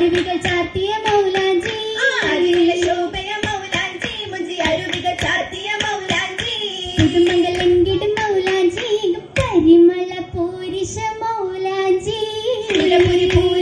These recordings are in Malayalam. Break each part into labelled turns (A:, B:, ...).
A: അരുവികൾ ചാർത്തിയ മൗലാഞ്ചി.
B: ശോഭയ മൗലാഞ്ചി. മുഞ്ചി അരുവികൾ ചാർത്തിയ മൗലാഞ്ചി.
A: പുതുമംഗലങ്കിടും മൗലാഞ്ചി. കരിമല പൂരിശ മൗലാഞ്ചി. പൂരി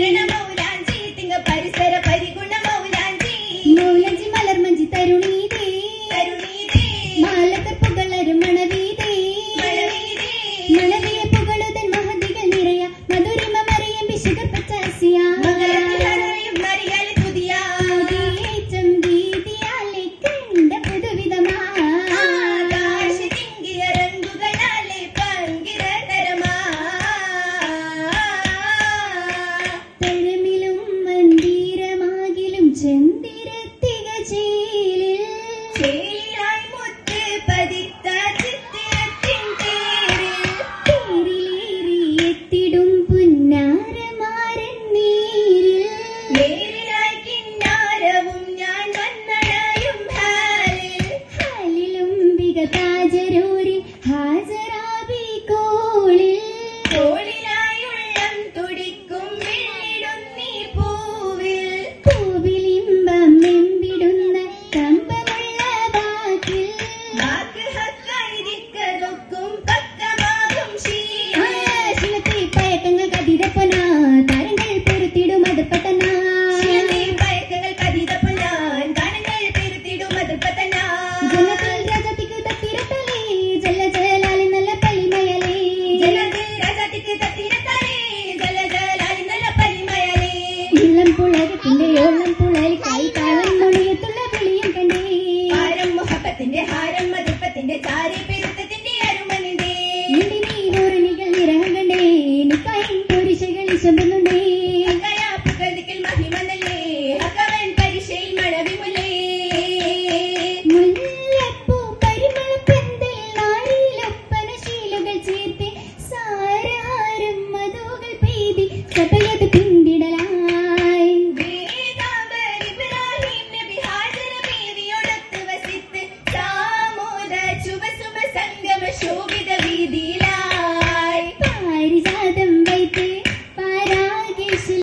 B: so